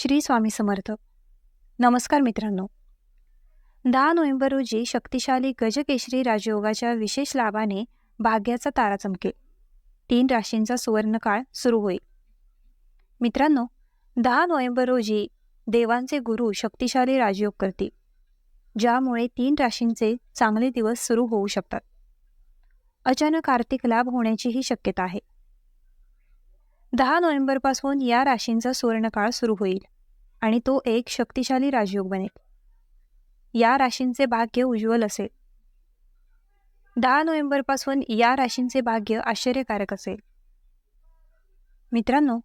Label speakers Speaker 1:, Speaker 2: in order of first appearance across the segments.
Speaker 1: श्री स्वामी समर्थ. नमस्कार मित्रांनो. दहा नोव्हेंबर रोजी शक्तिशाली गजकेशरी राजयोगाच्या विशेष लाभाने भाग्याचा तारा चमकेल. तीन राशींचा सुवर्णकाळ सुरू होईल. मित्रांनो दहा नोव्हेंबर रोजी देवांचे गुरु शक्तिशाली राजयोग करतील ज्यामुळे तीन राशींचे चांगले दिवस सुरू होऊ शकतात. अचानक आर्थिक लाभ होण्याचीही शक्यता आहे. दहा नोव्हेंबरपासून या राशींचा सुवर्णकाळ सुरू होईल आणि तो एक शक्तिशाली राजयोग बनेल. या राशींचे भाग्य उज्ज्वल असेल. दहा नोव्हेंबरपासून या राशींचे भाग्य आश्चर्यकारक असेल. मित्रांनो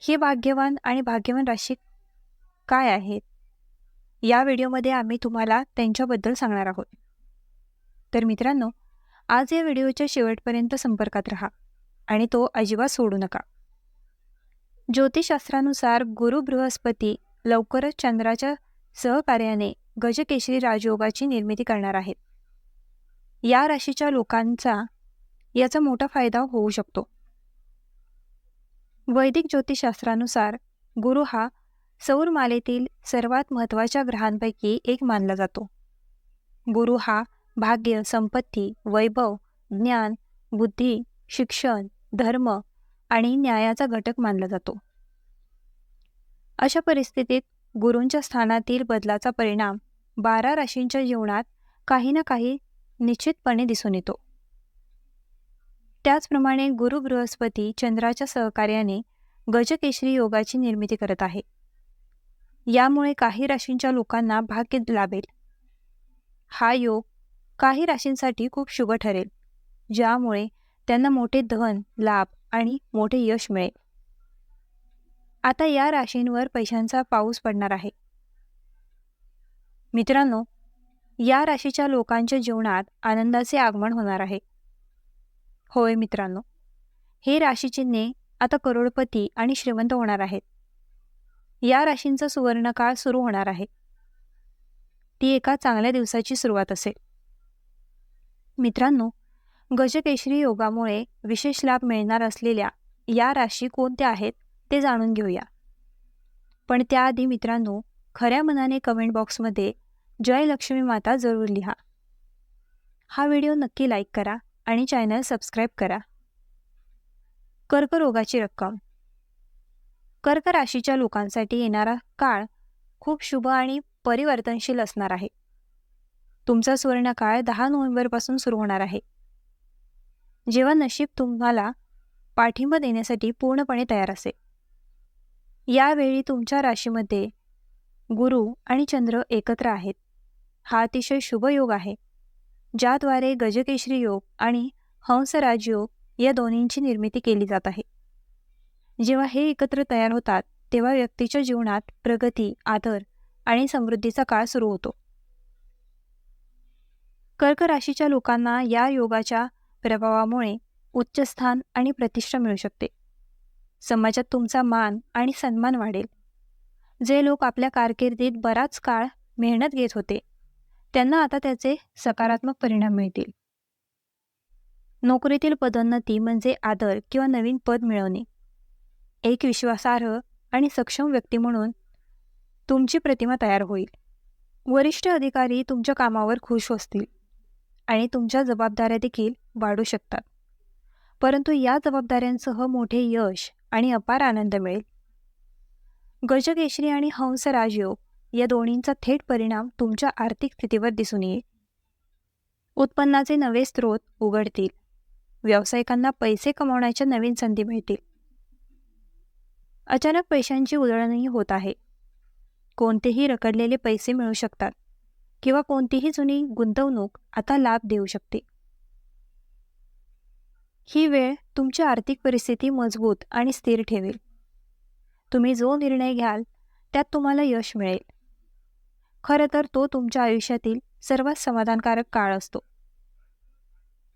Speaker 1: हे भाग्यवान आणि भाग्यवान राशी काय आहेत? या व्हिडिओमध्ये आम्ही तुम्हाला त्यांच्याबद्दल सांगणार आहोत. तर मित्रांनो आज या व्हिडिओच्या शेवटपर्यंत संपर्कात राहा. आणि तो अजिबात सोडू नका. ज्योतिषशास्त्रानुसार गुरु बृहस्पती लवकरच चंद्राच्या सहकार्याने गजकेशरी राजयोगाची निर्मिती करणार आहेत. या राशीच्या लोकांचा याचा मोठा फायदा होऊ शकतो. वैदिक ज्योतिषशास्त्रानुसार गुरु हा सौरमालेतील सर्वात महत्त्वाच्या ग्रहांपैकी एक मानला जातो. गुरु हा भाग्य संपत्ती वैभव ज्ञान बुद्धी शिक्षण धर्म आणि न्यायाचा घटक मानला जातो. अशा परिस्थितीत गुरूंच्या स्थानातील बदलाचा परिणाम बारा राशींच्या जीवनात काही ना काही निश्चितपणे दिसून येतो. त्याचप्रमाणे गुरु बृहस्पती चंद्राच्या सहकार्याने गजकेशरी योगाची निर्मिती करत आहे. यामुळे काही राशींच्या लोकांना भाग्य लाभेल. हा योग काही राशींसाठी खूप शुभ ठरेल ज्यामुळे त्यांना मोठे धन लाभ आणि मोठे यश मिळेल. आता या राशींवर पैशांचा पाऊस पडणार आहे. मित्रांनो या राशीच्या लोकांच्या जीवनात आनंदाचे आगमन होणार आहे. होय मित्रांनो हे राशीचिन्हे आता करोडपती आणि श्रीमंत होणार आहेत. या राशींचा सुवर्णकाळ सुरू होणार आहे. ती एका चांगल्या दिवसाची सुरुवात असेल. मित्रांनो गजकेशरी योगामुळे विशेष लाभ मिळणार असलेल्या या राशी कोणत्या आहेत ते जाणून घेऊया. पण त्याआधी मित्रांनो खऱ्या मनाने कमेंट बॉक्समध्ये जय लक्ष्मी माता जरूर लिहा. हा व्हिडिओ नक्की लाईक करा आणि चॅनल सबस्क्राईब करा. कर्करोगाची रक्कम. कर्क राशीच्या लोकांसाठी येणारा काळ खूप शुभ आणि परिवर्तनशील असणार आहे. तुमचा सुवर्णकाळ दहा नोव्हेंबरपासून सुरू होणार आहे. जेव्हा नशीब तुम्हाला पाठिंबा देण्यासाठी पूर्णपणे तयार असेल. यावेळी तुमच्या राशीमध्ये गुरु आणि चंद्र एकत्र आहेत. हा अतिशय शुभ योग आहे ज्याद्वारे गजकेशरी योग आणि हंसराज योग या दोन्हींची निर्मिती केली जात आहे. जेव्हा हे एकत्र तयार होतात तेव्हा व्यक्तीच्या जीवनात प्रगती आदर आणि समृद्धीचा काळ सुरू होतो. कर्क राशीच्या लोकांना या योगाच्या प्रभावामुळे उच्च स्थान आणि प्रतिष्ठा मिळू शकते. समाजात तुमचा मान आणि सन्मान वाढेल. जे लोक आपल्या कारकिर्दीत बराच काळ मेहनत घेत होते त्यांना आता त्याचे सकारात्मक परिणाम मिळतील. नोकरीतील पदोन्नती म्हणजे आदर किंवा नवीन पद मिळवणे. एक विश्वासार्ह आणि सक्षम व्यक्ती म्हणून तुमची प्रतिमा तयार होईल. वरिष्ठ अधिकारी तुमच्या कामावर खुश असतील. आणि तुमच्या जबाबदाऱ्या देखील वाढू शकतात. परंतु या जबाबदाऱ्यांसह मोठे यश आणि अपार आनंद मिळेल. गजकेशरी आणि हंस राजयोग या दोन्हींचा थेट परिणाम तुमच्या आर्थिक स्थितीवर दिसून येईल. उत्पन्नाचे नवे स्रोत उघडतील. व्यावसायिकांना पैसे कमावण्याच्या नवीन संधी मिळतील. अचानक पैशांची उधळणही होत आहे. कोणतेही रखडलेले पैसे मिळू शकतात. किंवा कोणतीही जुनी गुंतवणूक आता लाभ देऊ शकते. ही वेळ तुमची आर्थिक परिस्थिती मजबूत आणि स्थिर ठेवेल. तुम्ही जो निर्णय घ्याल त्यात तुम्हाला यश मिळेल. खरं तर तो तुमच्या आयुष्यातील सर्वात समाधानकारक काळ असतो.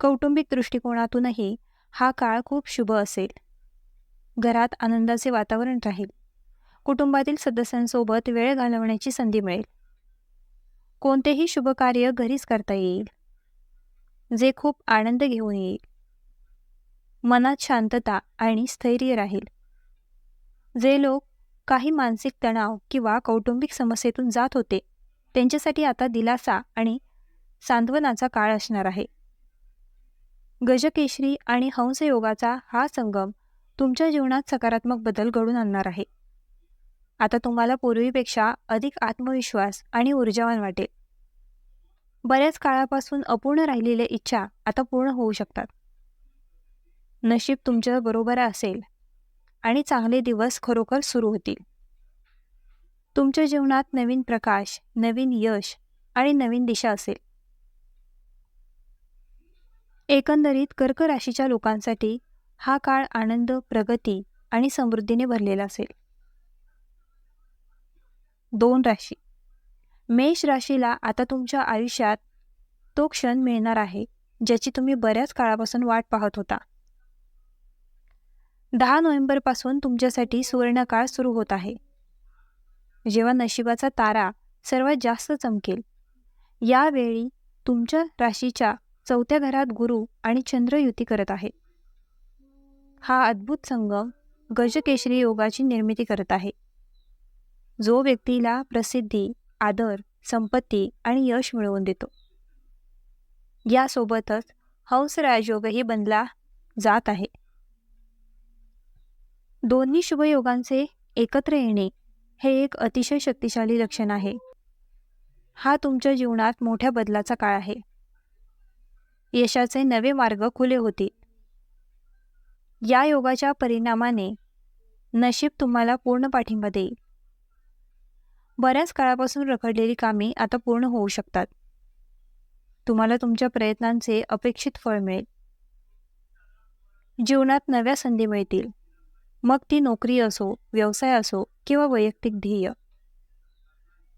Speaker 1: कौटुंबिक दृष्टिकोनातूनही हा काळ खूप शुभ असेल. घरात आनंदाचे वातावरण राहील. कुटुंबातील सदस्यांसोबत वेळ घालवण्याची संधी मिळेल. कोणतेही शुभ कार्य घरीच करता येईल. जे खूप आनंद घेऊन येईल. मनात शांतता आणि स्थैर्य राहील. जे लोक काही मानसिक तणाव किंवा कौटुंबिक समस्येतून जात होते त्यांच्यासाठी आता दिलासा आणि सांत्वनाचा काळ असणार आहे. गजकेशरी आणि हंसयोगाचा हा संगम तुमच्या जीवनात सकारात्मक बदल घडून आणणार आहे. आता तुम्हाला पूर्वीपेक्षा अधिक आत्मविश्वास आणि ऊर्जावान वाटेल. बऱ्याच काळापासून अपूर्ण राहिलेल्या इच्छा आता पूर्ण होऊ शकतात. नशीब तुमच्या बरोबर असेल आणि चांगले दिवस खरोखर सुरू होतील. तुमच्या जीवनात नवीन प्रकाश नवीन यश आणि नवीन दिशा असेल. एकंदरीत कर्क राशीच्या लोकांसाठी हा काळ आनंद प्रगती आणि समृद्धीने भरलेला असेल. दोन राशी. मेष राशीला आता तुमच्या आयुष्यात तो क्षण मिळणार आहे ज्याची तुम्ही बऱ्याच काळापासून वाट पाहत होता. दहा नोव्हेंबरपासून तुमच्यासाठी सुवर्णकाळ सुरू होत आहे. जेव्हा नशिबाचा तारा सर्वात जास्त चमकेल यावेळी तुमच्या राशीच्या चौथ्या घरात गुरु आणि चंद्र युती करत आहे. हा अद्भुत संगम गजकेशरी योगाची निर्मिती करत आहे. जो व्यक्तीला प्रसिद्धी आदर संपत्ती आणि यश मिळवून देतो. यासोबतच हंस राजयोगही बनला जात आहे. दोन्ही शुभयोगांचे एकत्र येणे हे एक अतिशय शक्तिशाली लक्षण आहे. हा तुमच्या जीवनात मोठ्या बदलाचा काळ आहे. यशाचे नवे मार्ग खुले होतील. या योगाच्या परिणामाने नशीब तुम्हाला पूर्ण पाठिंबा देईल. बऱ्याच काळापासून रखडलेली कामे आता पूर्ण होऊ शकतात. तुम्हाला तुमच्या प्रयत्नांचे अपेक्षित फळ मिळेल. जीवनात नव्या संधी मिळतील. मग ती नोकरी असो व्यवसाय असो किंवा वैयक्तिक ध्येय.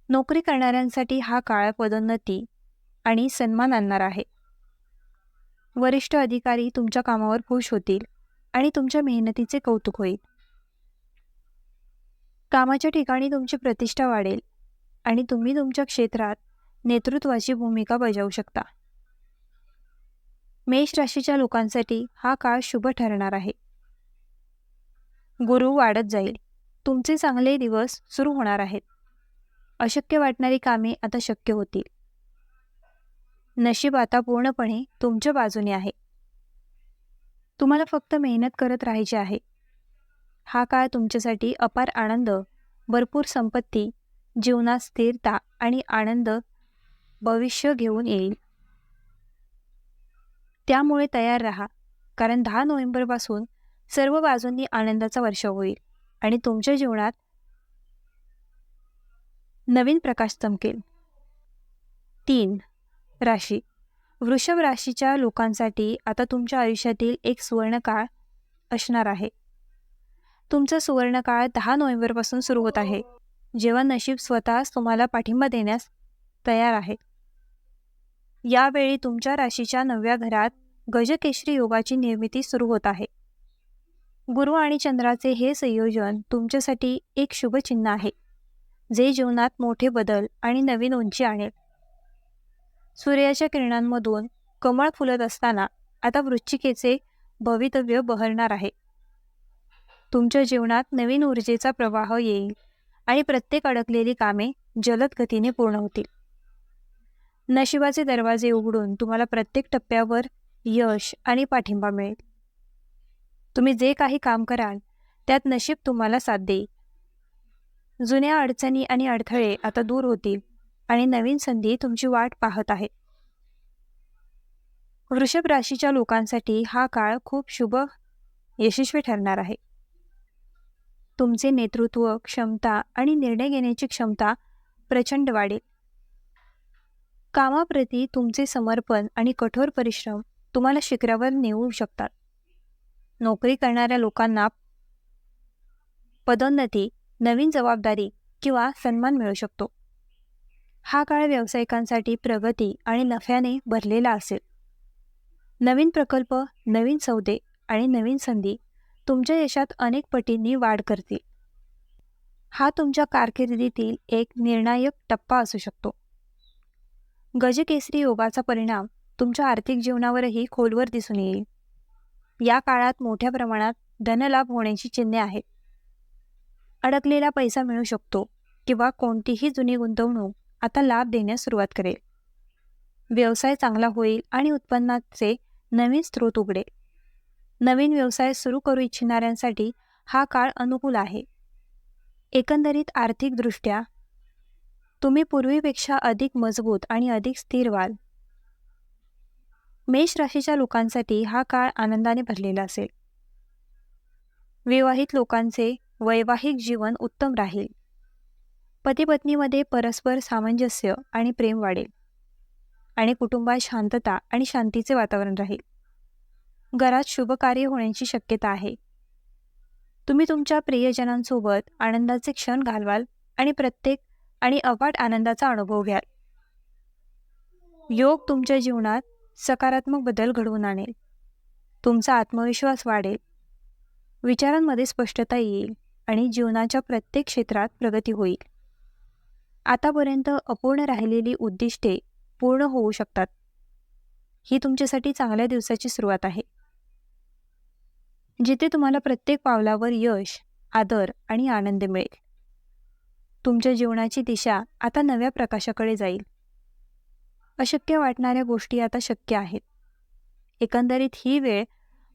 Speaker 1: नोकरी करणाऱ्यांसाठी हा काळ पदोन्नती आणि सन्मान आणणार आहे. वरिष्ठ अधिकारी तुमच्या कामावर खुश होतील आणि तुमच्या मेहनतीचे कौतुक होईल. कामाच्या ठिकाणी तुमची प्रतिष्ठा वाढेल आणि तुम्ही तुमच्या क्षेत्रात नेतृत्वाची भूमिका बजावू शकता. मेष राशीच्या लोकांसाठी हा काळ शुभ ठरणार आहे. गुरु वाढत जाईल. तुमचे चांगले दिवस सुरू होणार आहेत. अशक्य वाटणारी कामे आता शक्य होतील. नशीब आता पूर्णपणे तुमच्या बाजूने आहे. तुम्हाला फक्त मेहनत करत राहायची आहे. हा काळ तुमच्यासाठी अपार आनंद भरपूर संपत्ती जीवनात स्थिरता आणि आनंद भविष्य घेऊन येईल. त्यामुळे तयार राहा कारण दहा नोव्हेंबरपासून सर्व बाजूंनी आनंदाचा वर्ष होईल आणि तुमच्या जीवनात नवीन प्रकाश चमकेल. तीन राशी. वृषभ राशीच्या लोकांसाठी आता तुमच्या आयुष्यातील एक सुवर्णकाळ असणार आहे. तुमचा सुवर्णकाळ दहा नोव्हेंबरपासून सुरू होत आहे. जेव्हा नशीब स्वतःच तुम्हाला पाठिंबा देण्यास तयार आहे. यावेळी तुमच्या राशीच्या नवव्या घरात गजकेशरी योगाची निर्मिती सुरू होत आहे. गुरु आणि चंद्राचे हे संयोजन तुमच्यासाठी एक शुभचिन्ह आहे. जे जीवनात मोठे बदल आणि नवीन उंची आणेल. सूर्याच्या किरणांमधून कमळ फुलत असताना आता वृश्चिकेचे भवितव्य बहरणार आहे. तुमच्या जीवनात नवीन ऊर्जेचा प्रवाह येईल आणि प्रत्येक अडकलेली कामे जलद गतीने पूर्ण होतील. नशिबाचे दरवाजे उघडून तुम्हाला प्रत्येक टप्प्यावर यश आणि पाठिंबा मिळेल. तुम्ही जे काही काम कराल त्यात नशीब तुम्हाला साथ देईल. जुन्या अडचणी आणि अडथळे आता दूर होतील आणि नवीन संधी तुमची वाट पाहत आहे. वृषभ राशीच्या लोकांसाठी हा काळ खूप शुभ यशस्वी ठरणार आहे. तुमचे नेतृत्व क्षमता आणि निर्णय घेण्याची क्षमता प्रचंड वाढेल. कामाप्रती तुमचे समर्पण आणि कठोर परिश्रम तुम्हाला शिखरावर नेऊ शकतात. नोकरी करणाऱ्या लोकांना पदोन्नती नवीन जबाबदारी किंवा सन्मान मिळू शकतो. हा काळ व्यावसायिकांसाठी प्रगती आणि नफ्याने भरलेला असेल. नवीन प्रकल्प नवीन सौदे आणि नवीन संधी तुमच्या यशात अनेक पटींनी वाढ करतील. हा तुमच्या कारकिर्दीतील एक निर्णायक टप्पा असू शकतो. गजकेसरी योगाचा परिणाम तुमच्या आर्थिक जीवनावरही खोलवर दिसून येईल. या काळात मोठ्या प्रमाणात धनलाभ होण्याची चिन्हे आहेत. अडकलेला पैसा मिळू शकतो किंवा कोणतीही जुनी गुंतवणूक आता लाभ देण्यास सुरुवात करेल. व्यवसाय चांगला होईल आणि उत्पन्नाचे नवीन स्रोत उघडेल. नवीन व्यवसाय सुरू करू इच्छिणाऱ्यांसाठी हा काळ अनुकूल आहे. एकंदरीत आर्थिकदृष्ट्या तुम्ही पूर्वीपेक्षा अधिक मजबूत आणि अधिक स्थिर व्हाल. मेष राशीच्या लोकांसाठी हा काळ आनंदाने भरलेला असेल. विवाहित लोकांचे वैवाहिक जीवन उत्तम राहील. पतीपत्नीमध्ये परस्पर सामंजस्य आणि प्रेम वाढेल. आणि कुटुंबात शांतता आणि शांतीचे वातावरण राहील. घरात शुभकार्य होण्याची शक्यता आहे. तुम्ही तुमच्या प्रियजनांसोबत आनंदाचे क्षण घालवाल आणि प्रत्येक आणि अफाट आनंदाचा अनुभव घ्याल. योग तुमच्या जीवनात सकारात्मक बदल घडवून आणेल. तुमचा आत्मविश्वास वाढेल. विचारांमध्ये स्पष्टता येईल आणि जीवनाच्या प्रत्येक क्षेत्रात प्रगती होईल. आतापर्यंत अपूर्ण राहिलेली उद्दिष्टे पूर्ण होऊ शकतात. ही तुमच्यासाठी चांगल्या दिवसाची सुरुवात आहे. जिथे तुम्हाला प्रत्येक पावलावर यश आदर आणि आनंद मिळेल. तुमच्या जीवनाची दिशा आता नव्या प्रकाशाकडे जाईल. अशक्य वाटणाऱ्या गोष्टी आता शक्य आहेत. एकंदरीत ही वेळ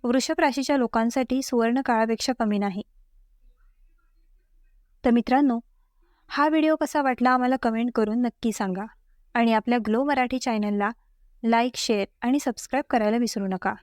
Speaker 1: वृषभ राशीच्या लोकांसाठी सुवर्ण काळापेक्षा कमी नाही. तर मित्रांनो हा व्हिडिओ कसा वाटला आम्हाला कमेंट करून नक्की सांगा आणि आपल्या ग्लो मराठी चॅनलला लाईक शेअर आणि सबस्क्राईब करायला विसरू नका.